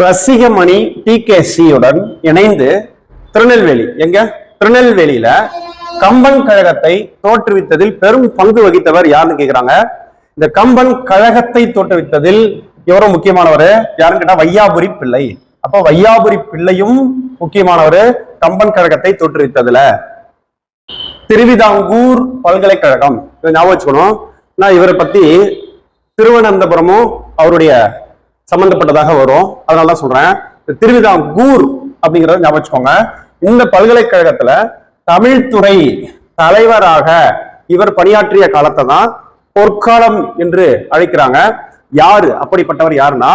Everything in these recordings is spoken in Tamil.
ரசிகமணி டி கே சியுடன் இணைந்து திருநெல்வேலி எங்க? திருநெல்வேலியில கம்பன் கழகத்தை தோற்றுவித்ததில் பெரும் பங்கு வகித்தவர் யாருன்னு கேக்குறாங்க? இந்த கம்பன் கழகத்தை தோற்றுவித்ததில் எவரும் முக்கியமானவர்? யாருன்னு கேட்டா வையாபுரி பிள்ளை. அப்போ வையாபுரி பிள்ளையும் முக்கியமானவர் கம்பன் கழகத்தை தோற்றுவித்ததுல. திருவிதாங்கூர் பல்கலைக்கழகம். இதை ஞாபகம் வச்சுக்கணும். நான் இவரை பத்தி திருவனந்தபுரமும் அவருடைய சம்பந்தப்பட்டதாக வரும். அதனால தான் சொல்றேன். இந்த திருவிதாங்கூர் அப்படிங்கிறத ஞாபகம் வச்சுக்கோங்க. இந்த பல்கலைக்கழகத்துல தமிழ்துறை தலைவராக இவர் பணியாற்றிய காலத்தை தான் பொற்காலம் என்று அழைக்கிறாங்க. யாரு? அப்படிப்பட்டவர் யாருன்னா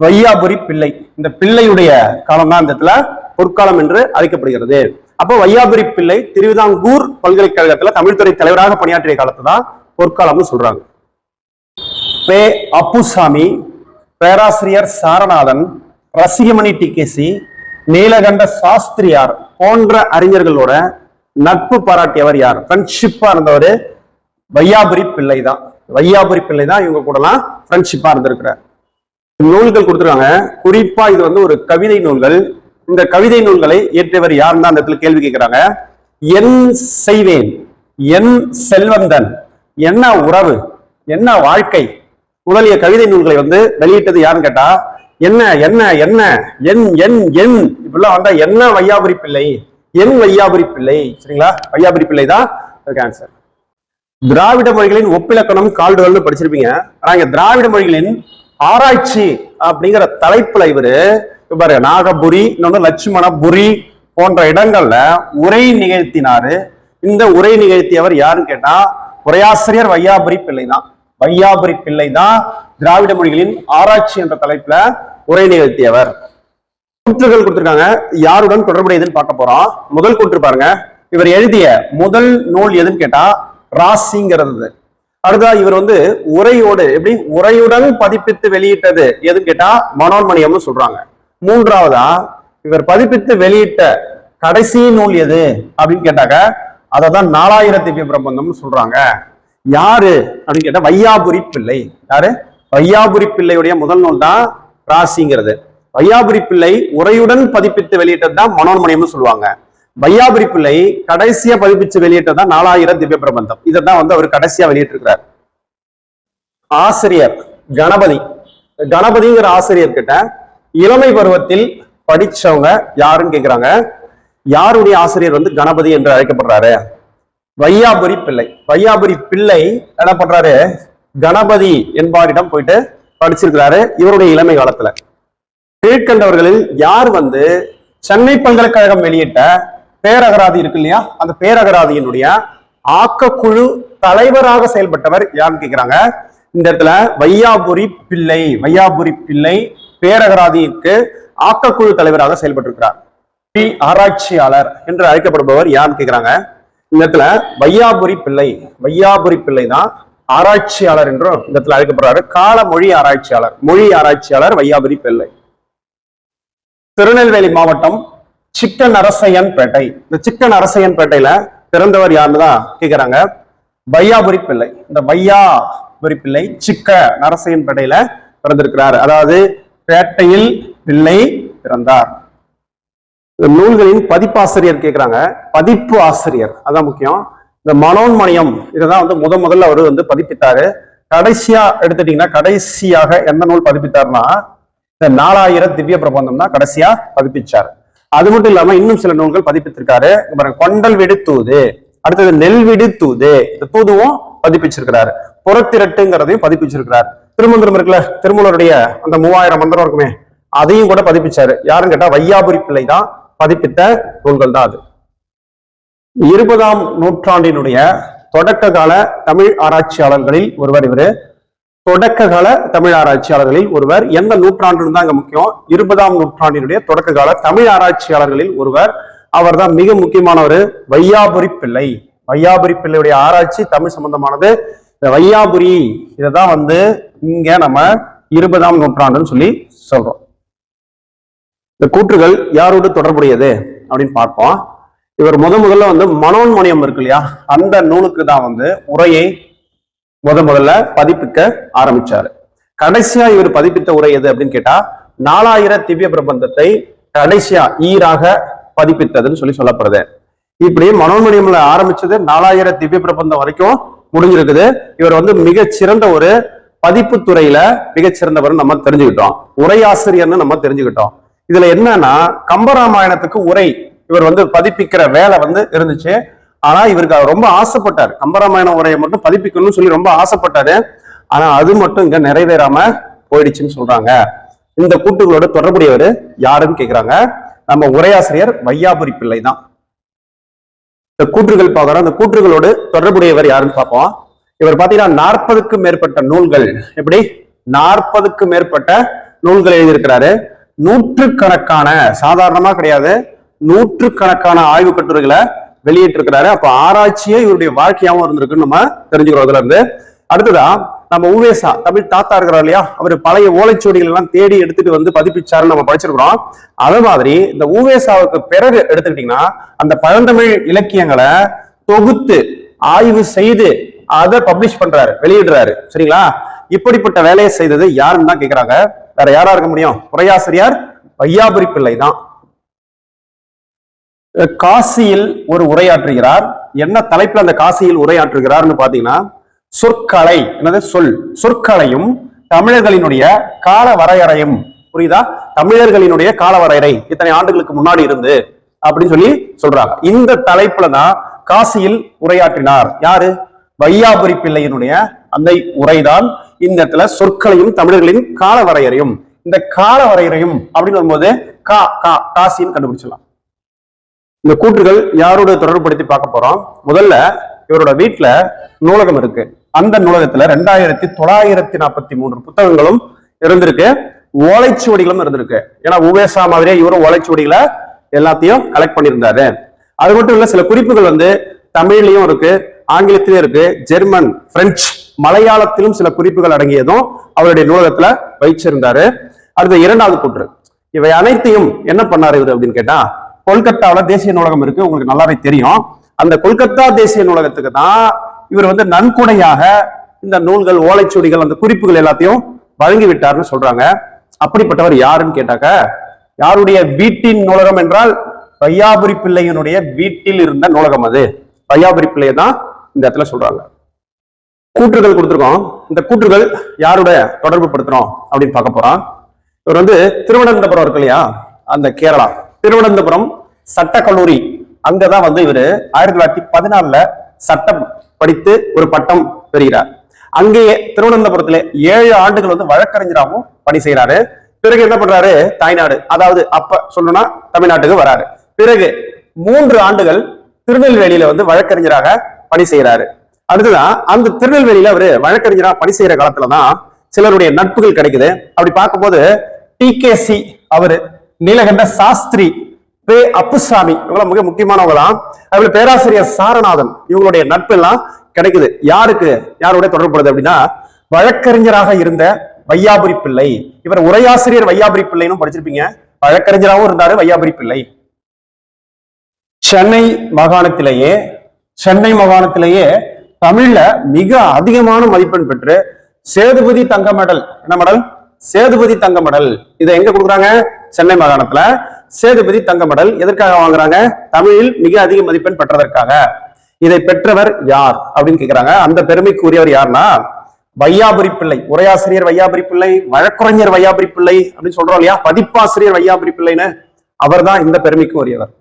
வையாபுரி பிள்ளை. இந்த பிள்ளையுடைய காலம் தான் இந்த இடத்துல பொற்காலம் என்று அழைக்கப்படுகிறது. அப்போ வையாபுரி பிள்ளை திருவிதாங்கூர் பல்கலைக்கழகத்துல தமிழ்துறை தலைவராக பணியாற்றிய காலத்தை தான் பொற்காலம்னு சொல்றாங்க. பே அப்புசாமி பேராசிரியர் சாரநாதன் ரசிகமணி டிகேசி நீலகண்ட சாஸ்திரியார் போன்ற அறிஞர்களோட நட்பு பாராட்டியவர் யார்? ஃப்ரெண்ட்ஷிப்பா இருந்தவர் வையாபுரி பிள்ளை தான் வையாபுரி பிள்ளை தான் இவங்க கூடலாம் ஃப்ரெண்ட்ஷிப்பா இருந்திருக்கிறார். நூல்கள் கொடுத்துருக்காங்க. குறிப்பா இது வந்து ஒரு கவிதை நூல்கள். இந்த கவிதை நூல்களை இயற்றியவர் யாருன்னு தான் அந்த இடத்துல கேள்வி கேட்கிறாங்க. என் செய்வேன் என் செல்வந்தன் என்ன உறவு என்ன வாழ்க்கை முதலிய கவிதை நூல்களை வந்து வெளியிட்டது யாருன்னு கேட்டா என்ன என்ன என்ன என் என் என் இப்படிலாம் வந்தா என்ன வையாபுரி பிள்ளை என் வையாபுரி பிள்ளை சரிங்களா? வையாபுரி பிள்ளை தான் அதுக்கு ஆன்சர் திராவிட மொழிகளின் ஒப்பிலக்கணம் கால்டுவல்னு படிச்சிருப்பீங்க. ஆனா இங்க திராவிட மொழிகளின் ஆராய்ச்சி அப்படிங்கிற தலைப்புல இவரு பாரு நாகபுரி இன்னொன்று லட்சுமணபுரி போன்ற இடங்கள்ல உரை நிகழ்த்தினாரு. இந்த உரை நிகழ்த்தியவர் யாருன்னு கேட்டா உரையாசிரியர் வையாபுரி பிள்ளை தான். வையாபுரி பிள்ளை தான் திராவிட மொழிகளின் ஆராய்ச்சி என்ற தலைப்புல உரை நிகழ்த்தியவர். கூற்றுகள் கொடுத்திருக்காங்க. யாருடன் தொடர்புடையதுன்னு பார்க்க போறோம். முதல் கூற்று பாருங்க. இவர் எழுதிய முதல் நூல் எதுன்னு கேட்டா ராசிங்கிறது. அடுத்ததா இவர் வந்து உரையோடு எப்படி? உரையுடன் பதிப்பித்து வெளியிட்டது. எதுன்னு கேட்டா மனோன்மணியம்னு சொல்றாங்க. மூன்றாவதா இவர் பதிப்பித்து வெளியிட்ட கடைசி நூல் எது? அப்படின்னு கேட்டாக்க அதை தான் நாலாயிரத்தி பிரபந்தம்னு சொல்றாங்க. யாரு? அப்படின்னு கேட்டா வையாபுரி பிள்ளை. யாரு? வையாபுரி பிள்ளையுடைய முதல் நூல் தான் ராசிங்கிறது. வையாபுரி பிள்ளை உரையுடன் பதிப்பித்து வெளியிட்டது தான் மனோன்மணியம்னு சொல்லுவாங்க. வையாபுரி பிள்ளை கடைசியா பதிப்பிச்சு வெளியிட்டது தான் நாலாயிரம் திவ்ய பிரபந்தம். இதை தான் வந்து அவர் கடைசியா வெளியிட்டிருக்கிறார். ஆசிரியர் கணபதி. கணபதிங்கிற ஆசிரியர் கிட்ட இளமை பருவத்தில் படிச்சவங்க யாருன்னு கேக்குறாங்க. யாருடைய ஆசிரியர் வந்து கணபதி என்று அழைக்கப்படுறாரு? வையாபுரி பிள்ளை. வையாபுரி பிள்ளை என்ன பண்றாரு? கணபதி என்பாரிடம் போயிட்டு படிச்சிருக்கிறாரு இவருடைய இளமை காலத்துல. கீழ்கண்டவர்களில் யார் வந்து சென்னை பல்கலைக்கழகம் வெளியிட்ட பேரகராதி இருக்கு இல்லையா? அந்த பேரகராதியினுடைய ஆக்கக்குழு தலைவராக செயல்பட்டவர் யாருன்னு கேட்கிறாங்க இந்த இடத்துல வையாபுரி பிள்ளை வையாபுரி பிள்ளை பேரகராதிக்கு ஆக்கக்குழு தலைவராக செயல்பட்டிருக்கிறார். பி. ஆராய்ச்சியாளர் என்று அழைக்கப்படுபவர் யாருன்னு கேட்கிறாங்க இந்த இடத்துல வையாபுரி பிள்ளை வையாபுரி பிள்ளை தான் ஆராய்ச்சியாளர் என்றும் இந்த இடத்துல அழைக்கப்படுறாரு. கால மொழி ஆராய்ச்சியாளர் மொழி ஆராய்ச்சியாளர் வையாபுரி பிள்ளை. திருநெல்வேலி மாவட்டம் சிக்கன் அரசையன் பேட்டை இந்த சிக்கன் அரசையன் பேட்டையில பிறந்தவர் யாருன்னு தான் கேக்குறாங்க. வையாபுரி பிள்ளை. இந்த வையாபுரி பிள்ளை சிக்க நரசையன் பேட்டையில பிறந்திருக்கிறார். அதாவது பேட்டையில் பிள்ளை பிறந்தார். நூல்களின் பதிப்பாசிரியர் கேட்குறாங்க பதிப்பு ஆசிரியர். அதான் முக்கியம். இந்த மனோன்மணியம் இதைதான் வந்து முத முதல்ல அவர் வந்து பதிப்பித்தாரு. கடைசியா எடுத்துட்டீங்கன்னா கடைசியாக எந்த நூல் பதிப்பித்தாருன்னா இந்த நாலாயிரம் திவ்ய பிரபந்தம் தான் கடைசியா பதிப்பிச்சார். அது மட்டும் இல்லாம இன்னும் சில நூல்கள் பதிப்பித்திருக்காரு. பாருங்க கொண்டல் விடு தூது. அடுத்தது நெல் விடு தூது. இந்த தூதுவும் பதிப்பிச்சிருக்கிறாரு. புறத்திரட்டுங்கிறதையும் பதிப்பிச்சிருக்கிறார். திருமந்திரம் இருக்குல்ல திருமூலருடைய அந்த மூவாயிரம் மந்திரம் இருக்குமே அதையும் கூட பதிப்பிச்சாரு. யாருன்னு கேட்டா வையாபுரி பிள்ளை தான் பதிப்பித்த நூல்கள் தான் அது. இருபதாம் நூற்றாண்டினுடைய தொடக்க கால தமிழ் ஆராய்ச்சியாளர்களில் ஒருவர் இவரு. தொடக்க கால தமிழ் ஆராய்ச்சியாளர்களில் ஒருவர். எந்த நூற்றாண்டுன்னு தான் இங்க முக்கியம். இருபதாம் நூற்றாண்டினுடைய தொடக்க கால தமிழ் ஆராய்ச்சியாளர்களில் ஒருவர். அவர் தான் மிக முக்கியமானவர். வையாபுரி பிள்ளை. வையாபுரி பிள்ளையுடைய ஆராய்ச்சி தமிழ் சம்பந்தமானது. இந்த வையாபுரி இதை தான் வந்து இங்க நம்ம இருபதாம் நூற்றாண்டுன்னு சொல்லி சொல்றோம். இந்த கூற்றுகள் யாரோடு தொடர்புடையது அப்படின்னு பார்ப்போம். இவர் முத முதல்ல வந்து மனோன்மணியம் இருக்கு இல்லையா? அந்த நூலுக்கு தான் வந்து உரையை முத முதல்ல பதிப்பிக்க ஆரம்பிச்சாரு. கடைசியா இவர் பதிப்பித்த உரை எது அப்படின்னு கேட்டா நாலாயிர திவ்ய பிரபந்தத்தை கடைசியா ஈராக பதிப்பித்ததுன்னு சொல்லி சொல்லப்படுது. இப்படி மனோன்மணியம்ல ஆரம்பிச்சது நாலாயிர திவ்ய பிரபந்தம் வரைக்கும் முடிஞ்சிருக்குது. இவர் வந்து மிக சிறந்த ஒரு பதிப்பு துறையில மிகச்சிறந்தவர் நம்ம தெரிஞ்சுக்கிட்டோம். உரையாசிரியர்னு நம்ம தெரிஞ்சுக்கிட்டோம். இதுல என்னன்னா கம்பராமாயணத்துக்கு உரை இவர் வந்து பதிப்பிக்கிற வேலை வந்து இருந்துச்சு. ஆனா இவருக்கு அவர் ரொம்ப ஆசைப்பட்டார். கம்பராமாயண உரையை மட்டும் பதிப்பிக்கணும்னு சொல்லி ரொம்ப ஆசைப்பட்டாரு. ஆனா அது மட்டும் இங்க நிறைவேறாம போயிடுச்சுன்னு சொல்றாங்க. இந்த கூட்டுகளோட தொடர்புடையவர் யாருன்னு கேக்குறாங்க. நம்ம உரையாசிரியர் வையாபுரி பிள்ளை தான் இந்த கூற்றுகள் பார்க்கறோம். அந்த கூற்றுகளோடு தொடர்புடையவர் யாருன்னு பார்ப்போம். இவர் பாத்தீங்கன்னா நாற்பதுக்கும் மேற்பட்ட நூல்கள். எப்படி? நாற்பதுக்கும் மேற்பட்ட நூல்கள் எழுதியிருக்கிறாரு. நூற்றுக்கணக்கான சாதாரணமா கிடையாது நூற்றுக்கணக்கான ஆய்வு கட்டுரைகளை வெளியிட்டிருக்கிறாரு. அப்ப ஆராய்ச்சியே இவருடைய வாழ்க்கையாவும் இருந்திருக்குன்னு நம்ம தெரிஞ்சுக்கிறோம் அதுல இருந்து அடுத்ததா நம்ம உவேசா தமிழ் தாத்தா இருக்கிறார் இல்லையா? அவர் பழைய ஓலைச்சுவடிகள் எல்லாம் தேடி எடுத்துட்டு வந்து பதிப்பிச்சாருன்னு நம்ம படிச்சிருக்கிறோம். அதே மாதிரி இந்த உவேசாவுக்கு பிறகு எடுத்துக்கிட்டீங்கன்னா அந்த பழந்தமிழ் இலக்கியங்களை தொகுத்து ஆய்வு செய்து அதை பப்ளிஷ் பண்றாரு வெளியிடுறாரு. சரிங்களா? இப்படிப்பட்ட வேலையை செய்தது யாருன்னு தான் கேட்கிறாங்க வேற யாரா இருக்க முடியும்? உரையாசிரியார் வையாபுரி பிள்ளை தான். காசியில் ஒரு உரையாற்றுகிறார். என்ன தலைப்புல அந்த காசியில் உரையாற்றுகிறார்னு பாத்தீங்கன்னா சொற்கலை. என்னது? சொல். சொற்களையும் தமிழர்களினுடைய கால வரையறையும். புரியுதா? தமிழர்களினுடைய கால வரையறை. இத்தனை ஆண்டுகளுக்கு முன்னாடி இருந்து அப்படின்னு சொல்லி சொல்றாங்க. இந்த தலைப்புல தான் காசியில் உரையாற்றினார். யாரு? வையாபுரி பிள்ளையினுடைய அந்த உரைதான் இந்த இடத்துல சொற்களையும் தமிழர்களின் கால வரையறையும் இந்த கால வரையறையும் அப்படின்னு வரும்போது கா கா காசின்னு கண்டுபிடிச்சலாம் இந்த கூற்றுகள் யாரோட தொடர்புபடுத்தி பார்க்க போறோம்? முதல்ல இவரோட வீட்டுல நூலகம் இருக்கு. அந்த நூலகத்துல ரெண்டாயிரத்தி தொள்ளாயிரத்தி நாற்பத்தி மூன்று புத்தகங்களும் இருந்திருக்கு. ஓலைச்சுவடிகளும் இருந்திருக்கு. ஏன்னா உவேசா மாதிரியே இவரும் ஓலைச்சுவடிகளை எல்லாத்தையும் கலெக்ட் பண்ணியிருந்தாரு. அது மட்டும் இல்ல சில குறிப்புகள் வந்து தமிழ்லயும் இருக்கு. ஆங்கிலத்திலே இருக்கு ஜெர்மன் பிரெஞ்சு மலையாளத்திலும் சில குறிப்புகள் அடங்கியதும் அவருடைய நூலகத்துல வைச்சிருந்தாரு. அடுத்த இரண்டாவது கூற்று. இவை அனைத்தையும் என்ன பண்ணாரு இவர் அப்படின்னு கேட்டா கொல்கத்தாவில தேசிய நூலகம் இருக்கு உங்களுக்கு நல்லாவே தெரியும். அந்த கொல்கத்தா தேசிய நூலகத்துக்கு தான் இவர் வந்து நன்கொடையாக இந்த நூல்கள் ஓலைச்சுவடிகள் அந்த குறிப்புகள் எல்லாத்தையும் வழங்கி விட்டார்னு சொல்றாங்க. அப்படிப்பட்டவர் யாருன்னு கேட்டாக்க யாருடைய வீட்டின் நூலகம் என்றால் பையாபுரி பிள்ளையனுடைய வீட்டில் இருந்த நூலகம் அது. பையாபுரி பிள்ளையை தான் இந்த இடத்துல சொல்றாங்க. கூற்றுகள் கொடுத்துருக்கோம். இந்த கூற்றுகள் யாருடைய தொடர்பு படுத்துறோம் அப்படின்னு பார்க்க போறோம். இவர் வந்து திருவனந்தபுரம் இருக்கு இல்லையா? அந்த கேரளா. திருவனந்தபுரம் சட்டக்கல்லூரி. அங்கதான் வந்து இவர் ஆயிரத்தி தொள்ளாயிரத்தி பதினாலுல சட்டம் படித்து ஒரு பட்டம் பெறுகிறார். அங்கேயே திருவனந்தபுரத்துல ஏழு ஆண்டுகள் வந்து வழக்கறிஞராகவும் பணி செய்யறாரு பிறகு என்ன பண்றாரு? தாய்நாடு. அதாவது அப்ப சொல்லணும்னா தமிழ்நாட்டுக்கு வராரு. பிறகு மூன்று ஆண்டுகள் திருநெல்வேலியில வந்து வழக்கறிஞராக பணி செய்யறாரு அடுத்துதான் அந்த திருநெல்வேலியில அவரு வழக்கறிஞரா பணி செய்யற காலத்துலதான் சிலருடைய நட்புகள் கிடைக்குது. அப்படி பார்க்கும்போது டி கே சி அவரு நீலகண்ட சாஸ்திரி பே அப்புசாமி இவங்களாம் மிக முக்கியமானவங்களாம். அதுல பேராசிரியர் சாரநாதன் இவங்களுடைய நட்பு எல்லாம் கிடைக்குது. யாருக்கு யாருடைய தொடர்புடுது அப்படின்னா வழக்கறிஞராக இருந்த வையாபுரி பிள்ளை. இவர் உரையாசிரியர் வையாபுரி பிள்ளைன்னு படிச்சிருப்பீங்க. வழக்கறிஞராகவும் இருந்தாரு வையாபுரி பிள்ளை. சென்னை மாகாணத்திலேயே சென்னை மாகாணத்திலேயே தமிழ்ல மிக அதிகமான மதிப்பெண் பெற்று சேதுபதி தங்க மெடல். என்ன மெடல்? சேதுபதி தங்க மெடல். இதை எங்க கொடுக்குறாங்க? சென்னை மாகாணத்துல. சேதுபதி தங்க மெடல் எதற்காக வாங்குறாங்க? தமிழில் மிக அதிக மதிப்பெண் பெற்றதற்காக. இதை பெற்றவர் யார்? அப்படின்னு கேக்குறாங்க. அந்த பெருமைக்குரியவர் யாருன்னா வையாபுரி பிள்ளை. உரையாசிரியர் வையாபுரி பிள்ளை வழக்குரைஞர் வையாபுரி பிள்ளை அப்படின்னு சொல்றோம் இல்லையா? பதிப்பாசிரியர் வையாபுரி பிள்ளைன்னு. அவர்தான் இந்த பெருமைக்கு உரியவர்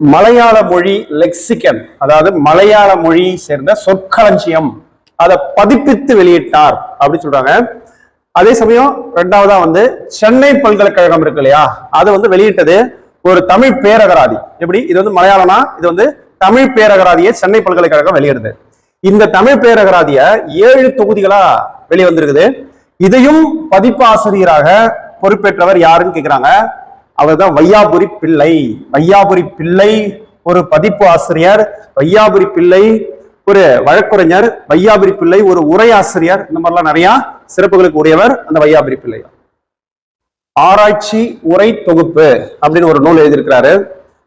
மலையாள மொழி லெக்சிகன் அதாவது மலையாள மொழியை சேர்ந்த சொற்களஞ்சியம் அதை பதிப்பித்து வெளியிட்டார் அப்படின்னு சொல்றாங்க. அதே சமயம் ரெண்டாவதா வந்து சென்னை பல்கலைக்கழகம் இருக்கு இல்லையா? அது வந்து வெளியிட்டது ஒரு தமிழ் பேரகராதி. எப்படி? இது வந்து மலையாளம்னா இது வந்து தமிழ் பேரகராதியை சென்னை பல்கலைக்கழகம் வெளியிடுது. இந்த தமிழ் பேரகராதிய ஏழு தொகுதிகளா வெளிவந்திருக்குது. இதையும் பதிப்பாசிரியராக பொறுப்பேற்றவர் யாருன்னு அவர் அவர்தான் வையாபுரி பிள்ளை. வையாபுரி பிள்ளை ஒரு பதிப்பு ஆசிரியர். வையாபுரி பிள்ளை ஒரு வழக்குரைஞர். வையாபுரி பிள்ளை ஒரு உரையாசிரியர். இந்த மாதிரிலாம் நிறைய சிறப்புகளுக்கு உரியவர் அந்த வையாபுரி பிள்ளை. ஆராய்ச்சி உரை தொகுப்பு அப்படின்னு ஒரு நூல் எழுதியிருக்கிறாரு.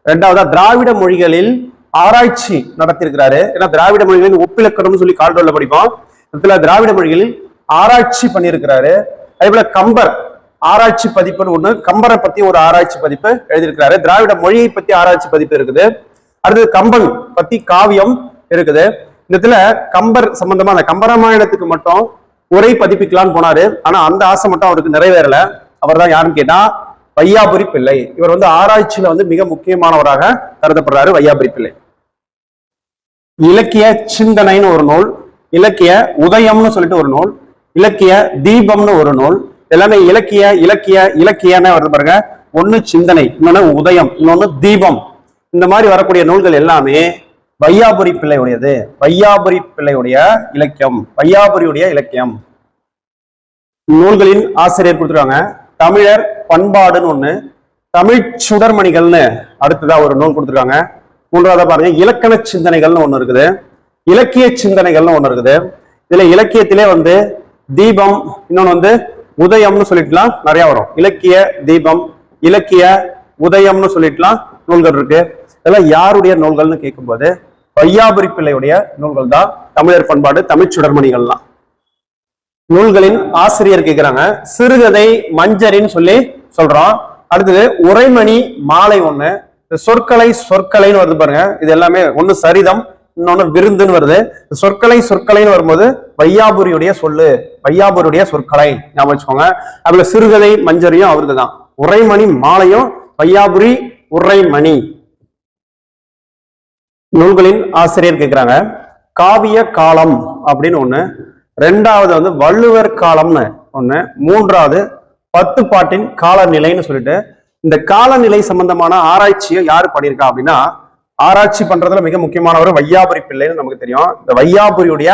ரெண்டாவதா திராவிட மொழிகளில் ஆராய்ச்சி நடத்தியிருக்கிறாரு. ஏன்னா திராவிட மொழிகளில் ஒப்பிலக்கணம்னு சொல்லி கால்டோல படிப்போம். இதுல திராவிட மொழிகளில் ஆராய்ச்சி பண்ணியிருக்கிறாரு. அதே போல கம்பர் ஆராய்ச்சி பதிப்புன்னு ஒண்ணு கம்பரை பத்தி ஒரு ஆராய்ச்சி பதிப்பு எழுதியிருக்கிறாரு. திராவிட மொழியை பத்தி ஆராய்ச்சி பதிப்பு இருக்குது. அடுத்தது கம்பன் பத்தி காவியம் இருக்குது. இந்த இடத்துல கம்பர் சம்பந்தமா அந்த கம்பராமாயணத்துக்கு மட்டும் உரை பதிப்பிக்கலாம்னு போனாரு. ஆனா அந்த ஆசை மட்டும் அவருக்கு நிறைவேறல. அவர் தான் யாருன்னு கேட்டா வையாபுரி பிள்ளை. இவர் வந்து ஆராய்ச்சியில வந்து மிக முக்கியமானவராக கருதப்படுறாரு வையாபுரி பிள்ளை. இலக்கிய சிந்தனைன்னு ஒரு நூல் இலக்கிய உதயம்னு சொல்லிட்டு ஒரு நூல் இலக்கிய தீபம்னு ஒரு நூல் எல்லாமே இலக்கிய இலக்கிய இலக்கியன்னு வருது பாருங்க. ஒன்னு சிந்தனை இன்னொன்னு உதயம் இன்னொன்னு தீபம். இந்த மாதிரி வரக்கூடிய நூல்கள் எல்லாமே வையாபுரி பிள்ளையுடையது. வையாபுரி பிள்ளையுடைய இலக்கியம் வையாபுரியுடைய இலக்கியம். நூல்களின் ஆசிரியர் கொடுத்துருக்காங்க. தமிழர் பண்பாடுன்னு ஒண்ணு தமிழ் சுடர்மணிகள்னு அடுத்ததா ஒரு நூல் கொடுத்துருக்காங்க. மூன்றாவதா பாருங்க இலக்கண சிந்தனைகள்னு ஒண்ணு இருக்குது. இலக்கிய சிந்தனைகள்னு ஒண்ணு இருக்குது. இதுல இலக்கியத்திலே வந்து தீபம் இன்னொன்னு வந்து உதயம்னு சொல்லிட்டுலாம் நிறைய வரும். இலக்கிய தீபம் இலக்கிய உதயம்னு சொல்லிட்டுலாம் நூல்கள் இருக்கு. இதெல்லாம் யாருடைய நூல்கள்னு கேட்கும்போது வையாபுரி பிள்ளையுடைய நூல்கள் தான் தமிழர் பண்பாடு தமிழ் சுடர்மணிகள்லாம். நூல்களின் ஆசிரியர் கேட்கிறாங்க சிறுகதை மஞ்சரின்னு சொல்லி சொல்றோம் அடுத்தது உரைமணி மாலை ஒண்ணு. சொற்கலை சொற்கலைன்னு வருது பாருங்க. இது எல்லாமே ஒண்ணு சரிதம் இன்னொன்னு விருந்துன்னு வருது. சொற்கலை சொற்கலைன்னு வரும்போது வையாபுரியுடைய சொல்லு வையாபுரியுடைய சொற்கலை ஞாபகம் வச்சுக்கோங்க. அதுல சிறுகதை மஞ்சரியும் அவருக்கு தான் உரைமணி மாலையும் வையாபுரி உரைமணி. நூல்களின் ஆசிரியர் கேட்கிறாங்க காவிய காலம் அப்படின்னு ஒண்ணு ரெண்டாவது வந்து வள்ளுவர் காலம்னு ஒண்ணு மூன்றாவது பத்து பாட்டின் காலநிலைன்னு சொல்லிட்டு இந்த காலநிலை சம்பந்தமான ஆராய்ச்சியை யாரு பண்ணியிருக்கா அப்படின்னா ஆராய்ச்சி பண்றதுல மிக முக்கியமானவர் வையாபுரி பிள்ளைன்னு நமக்கு தெரியும். இந்த வையாபுரியுடைய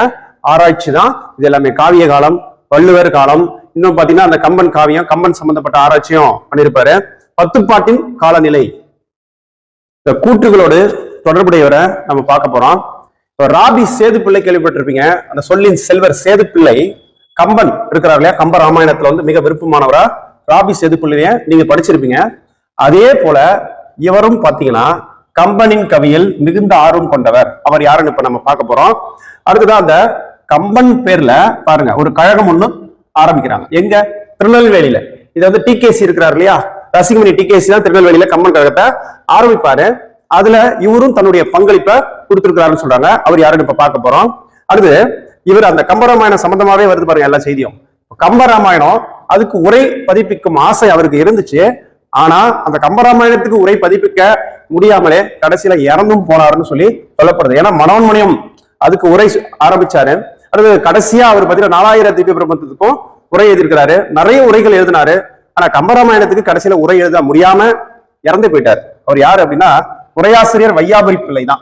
ஆராய்ச்சி தான். இது எல்லாமே காவிய காலம் வள்ளுவர் காலம் இன்னும் பாத்தீங்கன்னா அந்த கம்பன் காவியம் கம்பன் சம்பந்தப்பட்ட ஆராய்ச்சியும் பண்ணியிருப்பாரு பத்துப்பாட்டின் காலநிலை. இந்த கூற்றுகளோடு தொடர்புடையவரை நம்ம பார்க்க போறோம். இப்போ ராபி சேது பிள்ளை கேள்விப்பட்டிருப்பீங்க. அந்த சொல்லின் செல்வர் சேது பிள்ளை கம்பன் இருக்கிறார் இல்லையா? கம்ப ராமாயணத்துல வந்து மிக விருப்பமானவரா? ராபி சேது பிள்ளைய நீங்க படிச்சிருப்பீங்க. அதே போல இவரும் பாத்தீங்கன்னா கம்பனின் கவியில் மிகுந்த ஆர்வம் கொண்டவர். அவர் யாருன்னு இப்ப நம்ம பார்க்க போறோம். அடுத்ததான் அந்த கம்பன் பேர்ல பாருங்க ஒரு கழகம் ஒண்ணு ஆரம்பிக்கிறாங்க. எங்க? திருநெல்வேலியில. இது வந்து டிகேசி இருக்கிறார் இல்லையா? ரசிகமணி டிகேசி தான் திருநெல்வேலியில கம்பன் கழகத்தை ஆரம்பிப்பாரு. அதுல இவரும் தன்னுடைய பங்களிப்பை கொடுத்திருக்கிறாருன்னு சொல்றாங்க. அவர் யாருன்னு இப்ப பார்க்க போறோம். அடுத்து இவர் அந்த கம்பராமாயணம் சம்பந்தமாவே வருது பாருங்க எல்லா செய்தியும். கம்பராமாயணம் அதுக்கு உரை பதிப்பிக்கும் ஆசை அவருக்கு இருந்துச்சு. ஆனா அந்த கம்பராமாயணத்துக்கு உரை பதிப்பிக்க முடியாமலே கடைசியில இறந்தும் போனாருன்னு சொல்லி சொல்லப்படுது. ஏன்னா மனோன்மணியம் அதுக்கு உரை ஆரம்பிச்சாரு. அடுத்து கடைசியா அவர் பார்த்தீங்கன்னா நாலாயிரம் திவ்ய பிரபந்தத்துக்கும் உரை எழுதியிருக்கிறாரு. நிறைய உரைகள் எழுதினாரு. ஆனா கம்பராமாயணத்துக்கு கடைசியில உரை எழுத முடியாம இறந்து போயிட்டார். அவர் யாரு அப்படின்னா உரையாசிரியர் வையாபுரி பிள்ளை தான்